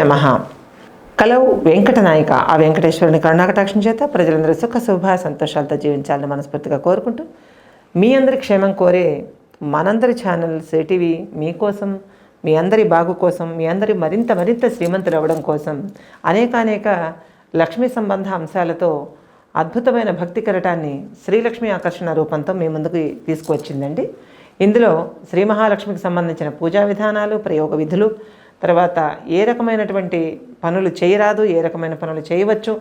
నమ. కలవు వెంకటనాయక ఆ వెంకటేశ్వరుని కరుణాకటాక్షం చేత ప్రజలందరూ సుఖ శుభ సంతోషాలతో జీవించాలని మనస్ఫూర్తిగా కోరుకుంటూ మీ అందరి క్షేమం కోరే మనందరి ఛానల్ సిటీవీ మీకోసం మీ అందరి బాగు కోసం మీ అందరి మరింత మరింత శ్రీమంతులు అవ్వడం కోసం అనేకానేక లక్ష్మీ సంబంధ అంశాలతో అద్భుతమైన భక్తి కరటాన్ని శ్రీలక్ష్మి ఆకర్షణ రూపంతో మీ ముందుకు తీసుకువచ్చిందండి. ఇందులో శ్రీ మహాలక్ష్మికి సంబంధించిన పూజా విధానాలు ప్రయోగ విధులు తర్వాత ఏ రకమైనటువంటి పనులు చేయరాదు ఏ రకమైన పనులు చేయవచ్చు.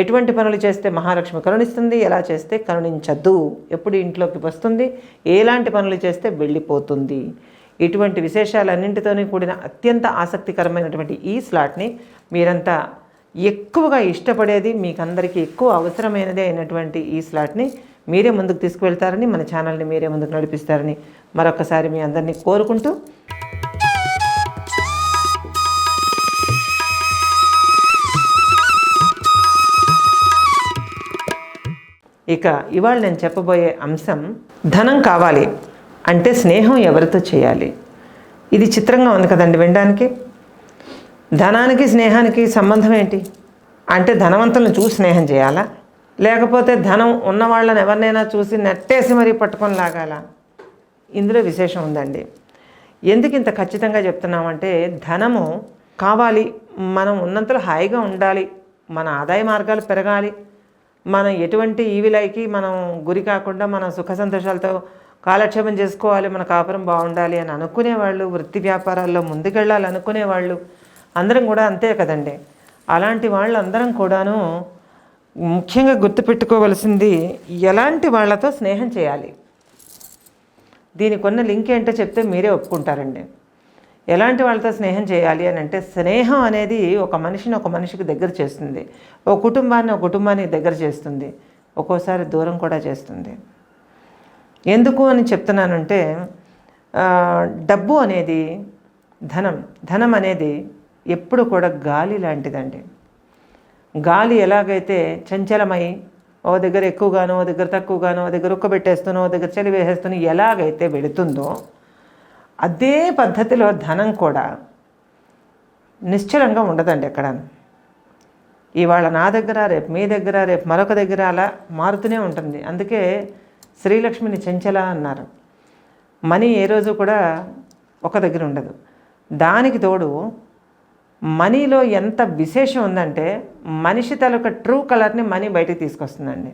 ఎటువంటి పనులు చేస్తే మహాలక్ష్మి కరుణిస్తుంది ఎలా చేస్తే కరుణించద్దు ఎప్పుడు ఇంట్లోకి వస్తుంది ఎలాంటి పనులు చేస్తే వెళ్ళిపోతుంది. ఇటువంటి విశేషాలన్నింటితోనే కూడిన అత్యంత ఆసక్తికరమైనటువంటి ఈ స్లాట్ని మీరంతా ఎక్కువగా ఇష్టపడేది మీకు అందరికీ ఎక్కువ అవసరమైనదే అయినటువంటి ఈ స్లాట్ని మీరే ముందుకు తీసుకువెళ్తారని మన ఛానల్ని మీరే ముందుకు నడిపిస్తారని మరొకసారి మీ అందరినీ కోరుకుంటూ ఇక ఇవాళ నేను చెప్పబోయే అంశం ధనం కావాలి అంటే స్నేహం ఎవరితో చేయాలి? ఇది చిత్రంగా ఉంది కదండి వినడానికి. ధనానికి స్నేహానికి సంబంధం ఏంటి? అంటే ధనవంతులను చూసి స్నేహం చేయాలా? లేకపోతే ధనం ఉన్న వాళ్ళని ఎవరినైనా చూసి నెట్టేసి మరీ పట్టుకొని లాగాల? ఇందులో విశేషం ఉందండి. ఎందుకు ఇంత ఖచ్చితంగా చెప్తున్నామంటే ధనము కావాలి మనం ఉన్నంతలో హాయిగా ఉండాలి మన ఆదాయ మార్గాలు పెరగాలి మనం ఎటువంటి ఈవిలైకి మనం గురి కాకుండా మన సుఖ సంతోషాలతో కాలక్షేపం చేసుకోవాలి మన కాపురం బాగుండాలి అని అనుకునేవాళ్ళు వృత్తి వ్యాపారాల్లో ముందుకెళ్ళాలి అనుకునేవాళ్ళు అందరం కూడా అంతే కదండి. అలాంటి వాళ్ళందరం కూడాను ముఖ్యంగా గుర్తుపెట్టుకోవలసింది ఎలాంటి వాళ్ళతో స్నేహం చేయాలి? దీనికి ఉన్న లింక్ ఏంటో చెప్తే మీరే ఒప్పుకుంటారండి. ఎలాంటి వాళ్ళతో స్నేహం చేయాలి అని అంటే స్నేహం అనేది ఒక మనిషిని ఒక మనిషికి దగ్గర చేస్తుంది. ఒక కుటుంబాన్ని ఒక కుటుంబానికి దగ్గర చేస్తుంది. ఒక్కోసారి దూరం కూడా చేస్తుంది. ఎందుకు అని చెప్తున్నానంటే డబ్బు అనేది ధనం. ధనం అనేది ఎప్పుడు కూడా గాలి లాంటిదండి. గాలి ఎలాగైతే చంచలమై ఓ దగ్గర ఎక్కువగానో ఓ దగ్గర తక్కువగానో ఓ దగ్గర ఉక్కబెట్టేస్తునో ఓ దగ్గర చలి వేసేస్తునో ఎలాగైతే వెళుతుందో అదే పద్ధతిలో ధనం కూడా నిశ్చలంగా ఉండదండి ఎక్కడ. ఇవాళ నా దగ్గర రేపు మీ దగ్గర రేపు మరొక దగ్గర అలా మారుతూనే ఉంటుంది. అందుకే శ్రీలక్ష్మిని చెంచల అన్నారు. మనీ ఏ రోజు కూడా ఒక దగ్గర ఉండదు. దానికి తోడు మనీలో ఎంత విశేషం ఉందంటే మనిషి తలొక ట్రూ కలర్ని మనీ బయటకు తీసుకొస్తుందండి.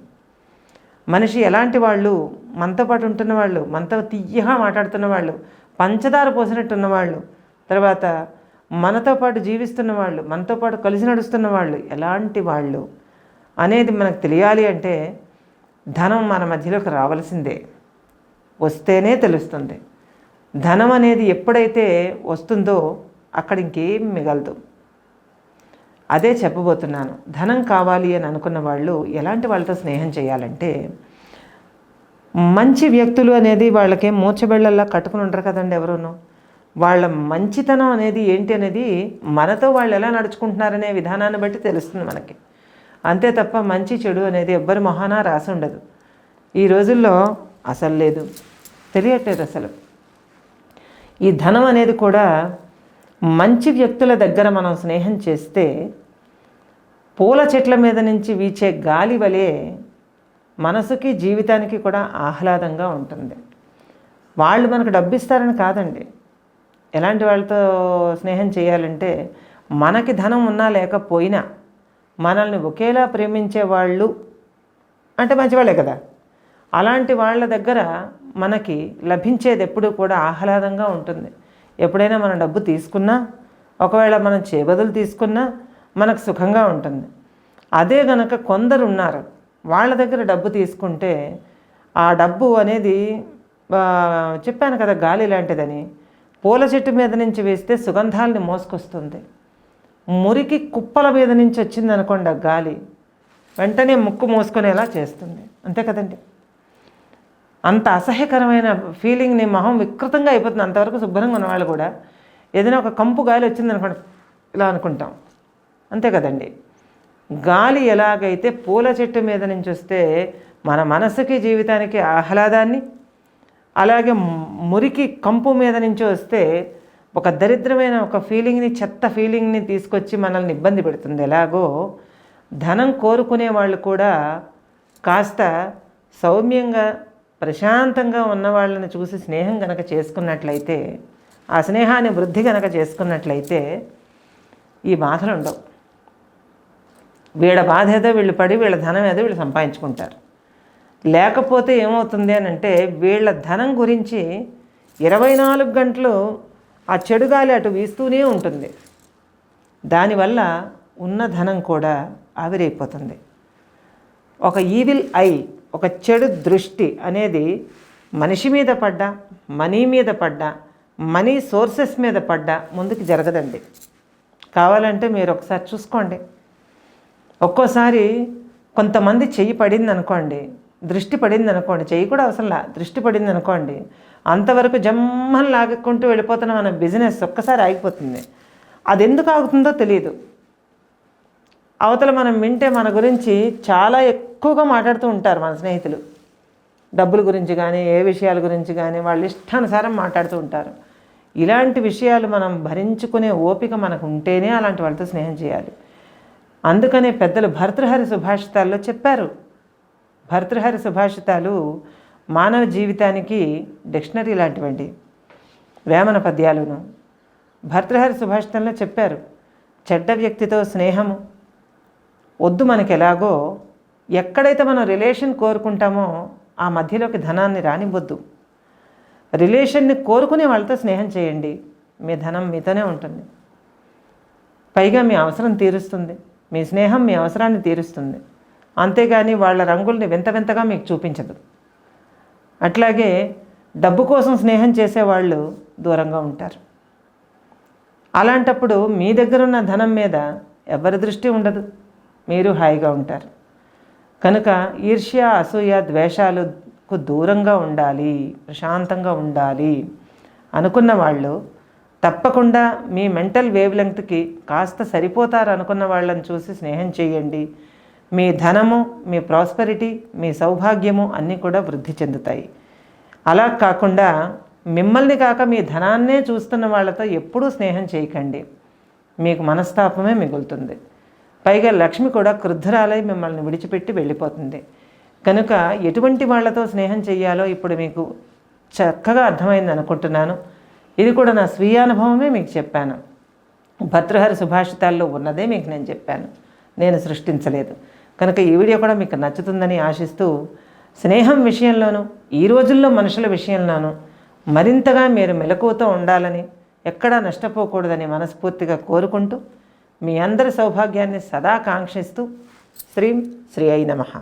మనిషి ఎలాంటి వాళ్ళు? మనతో పాటు ఉంటున్న వాళ్ళు మనతో తీయగా మాట్లాడుతున్న వాళ్ళు పంచదార పోసినట్టు ఉన్నవాళ్ళు తర్వాత మనతో పాటు జీవిస్తున్న వాళ్ళు మనతో పాటు కలిసి నడుస్తున్న వాళ్ళు ఎలాంటి వాళ్ళు అనేది మనకు తెలియాలి అంటే ధనం మన మధ్యలోకి రావాల్సిందే. వస్తేనే తెలుస్తుంది. ధనం అనేది ఎప్పుడైతే వస్తుందో అక్కడ ఇంకేం మిగలదు. అదే చెప్పబోతున్నాను. ధనం కావాలి అని అనుకున్న వాళ్ళు ఎలాంటి వాళ్ళతో స్నేహం చేయాలంటే మంచి వ్యక్తులు అనేది వాళ్ళకి మూర్చబెళ్ళల్లా కట్టుకుని ఉంటారు కదండి ఎవరును. వాళ్ళ మంచితనం అనేది ఏంటి అనేది మనతో వాళ్ళు ఎలా నడుచుకుంటున్నారనే విధానాన్ని బట్టి తెలుస్తుంది మనకి. అంతే తప్ప మంచి చెడు అనేది ఎవ్వరి మొహాన రాసి ఉండదు. ఈ రోజుల్లో అసలు లేదు. తెలియట్లేదు అసలు. ఈ ధనం అనేది కూడా మంచి వ్యక్తుల దగ్గర మనం స్నేహం చేస్తే పూల చెట్ల మీద నుంచి వీచే గాలి వలె మనసుకి జీవితానికి కూడా ఆహ్లాదంగా ఉంటుంది. వాళ్ళు మనకు డబ్బు ఇస్తారని కాదండి. ఎలాంటి వాళ్ళతో స్నేహం చేయాలంటే మనకి ధనం ఉన్నా లేకపోయినా మనల్ని ఒకేలా ప్రేమించే వాళ్ళు అంటే మంచివాళ్ళే కదా. అలాంటి వాళ్ళ దగ్గర మనకి లభించేది ఎప్పుడూ కూడా ఆహ్లాదంగా ఉంటుంది. ఎప్పుడైనా మనం డబ్బు తీసుకున్నా ఒకవేళ మనం చేబదులు తీసుకున్నా మనకు సుఖంగా ఉంటుంది. అదే గనక కొందరు ఉన్నారు. వాళ్ళ దగ్గర డబ్బు తీసుకుంటే ఆ డబ్బు అనేది చెప్పాను కదా గాలి లాంటిదని పూల చెట్టు మీద నుంచి వేస్తే సుగంధాలని మోసుకొస్తుంది. మురికి కుప్పల మీద నుంచి వచ్చింది అనుకోండి ఆ గాలి వెంటనే ముక్కు మోసుకునేలా చేస్తుంది. అంతే కదండి. అంత అసహ్యకరమైన ఫీలింగ్ని మొహం వికృతంగా అయిపోతుంది. అంతవరకు శుభ్రంగా ఉన్నవాళ్ళు కూడా. ఏదైనా ఒక కంపు గాలి వచ్చింది అనుకోండి ఇలా అనుకుంటాం. అంతే కదండి. గాలి ఎలాగైతే పూల చెట్టు మీద నుంచి వస్తే మన మనసుకి జీవితానికి ఆహ్లాదాన్ని అలాగే మురికి కంపు మీద నుంచి వస్తే ఒక దరిద్రమైన ఒక ఫీలింగ్ని చెత్త ఫీలింగ్ని తీసుకొచ్చి మనల్ని ఇబ్బంది పెడుతుంది. ఎలాగో ధనం కోరుకునే వాళ్ళు కూడా కాస్త సౌమ్యంగా ప్రశాంతంగా ఉన్న వాళ్ళని చూసి స్నేహం గనక చేసుకున్నట్లయితే ఆ స్నేహాన్ని వృద్ధి గనక చేసుకున్నట్లయితే ఈ బాధలు ఉండవు. వీళ్ళ బాధ ఏదో వీళ్ళు పడి వీళ్ళ ధనం ఏదో వీళ్ళు సంపాదించుకుంటారు. లేకపోతే ఏమవుతుంది అని అంటే వీళ్ళ ధనం గురించి ఇరవై నాలుగు గంటలు ఆ చెడు గాలి అటు వీస్తూనే ఉంటుంది. దానివల్ల ఉన్న ధనం కూడా ఆవిరైపోతుంది. ఒక ఈవిల్ ఐ ఒక చెడు దృష్టి అనేది మనిషి మీద పడ్డా మనీ మీద పడ్డా మనీ సోర్సెస్ మీద పడ్డా ముందుకు జరగదండి. కావాలంటే మీరు ఒకసారి చూసుకోండి. ఒక్కోసారి కొంతమంది చెయ్యి పడింది అనుకోండి దృష్టి పడింది అనుకోండి చెయ్యి కూడా అవసరంలా దృష్టి పడింది అనుకోండి అంతవరకు జమ్మని లాగుకుంటూ వెళ్ళిపోతున్న మన బిజినెస్ ఒక్కసారి ఆగిపోతుంది. అది ఎందుకు ఆగుతుందో తెలియదు అవతల మనం వింటే మన గురించి చాలా ఎక్కువగా మాట్లాడుతూ ఉంటారు మన స్నేహితులు. డబ్బుల గురించి కానీ ఏ విషయాల గురించి కానీ వాళ్ళు ఇష్టానుసారం మాట్లాడుతూ ఉంటారు. ఇలాంటి విషయాలు మనం భరించుకునే ఓపిక మనకు ఉంటేనే అలాంటి వాళ్ళతో స్నేహం చేయాలి. అందుకనే పెద్దలు భర్తృహరి సుభాషితాల్లో చెప్పారు. భర్తృహరి సుభాషితాలు మానవ జీవితానికి డిక్షనరీ లాంటివండి. వేమన పద్యాలను భర్తృహరి సుభాషితంలో చెప్పారు. చెడ్డ వ్యక్తితో స్నేహము వద్దు మనకి ఎలాగో ఎక్కడైతే మనం రిలేషన్ కోరుకుంటామో ఆ మధ్యలోకి ధనాన్ని రానివ్వద్దు. రిలేషన్ని కోరుకునే వాళ్ళతో స్నేహం చేయండి. మీ ధనం మీతోనే ఉంటుంది. పైగా మీ అవసరం తీరుస్తుంది. మీ స్నేహం మీ అవసరాన్ని తీరుస్తుంది. అంతేగాని వాళ్ళ రంగుల్ని వింత వింతగా మీకు చూపించదు. అట్లాగే డబ్బు కోసం స్నేహం చేసేవాళ్ళు దూరంగా ఉంటారు. అలాంటప్పుడు మీ దగ్గర ఉన్న ధనం మీద ఎవరి దృష్టి ఉండదు. మీరు హాయిగా ఉంటారు. కనుక ఈర్ష్య అసూయ ద్వేషాలకు దూరంగా ఉండాలి ప్రశాంతంగా ఉండాలి అనుకున్న వాళ్ళు తప్పకుండా మీ మెంటల్ వేవ్ లెంగ్త్కి కాస్త సరిపోతారు అనుకున్న వాళ్ళని చూసి స్నేహం చేయండి. మీ ధనము మీ ప్రాస్పెరిటీ మీ సౌభాగ్యము అన్నీ కూడా వృద్ధి చెందుతాయి. అలా కాకుండా మిమ్మల్ని కాక మీ ధనాన్నే చూస్తున్న వాళ్ళతో ఎప్పుడూ స్నేహం చేయకండి. మీకు మనస్తాపమే మిగులుతుంది. పైగా లక్ష్మి కూడా క్రుద్ధురాలై మిమ్మల్ని విడిచిపెట్టి వెళ్ళిపోతుంది. కనుక ఎటువంటి వాళ్ళతో స్నేహం చేయాలో ఇప్పుడు మీకు చక్కగా అర్థమైంది అనుకుంటున్నాను ఇది కూడా నా స్వీయ అనుభవమే మీకు చెప్పాను. భర్తృహరి సుభాషితాల్లో ఉన్నదే మీకు నేను చెప్పాను. నేను సృష్టించలేదు. కనుక ఈ వీడియో కూడా మీకు నచ్చుతుందని ఆశిస్తూ స్నేహం విషయంలోనూ ఈ రోజుల్లో మనుషుల విషయంలోనూ మరింతగా మీరు మెలకువతో ఉండాలని ఎక్కడా నష్టపోకూడదని మనస్ఫూర్తిగా కోరుకుంటూ మీ అందరి సౌభాగ్యాన్ని సదా కాంక్షిస్తూ శ్రీం శ్రీ అయి నమః.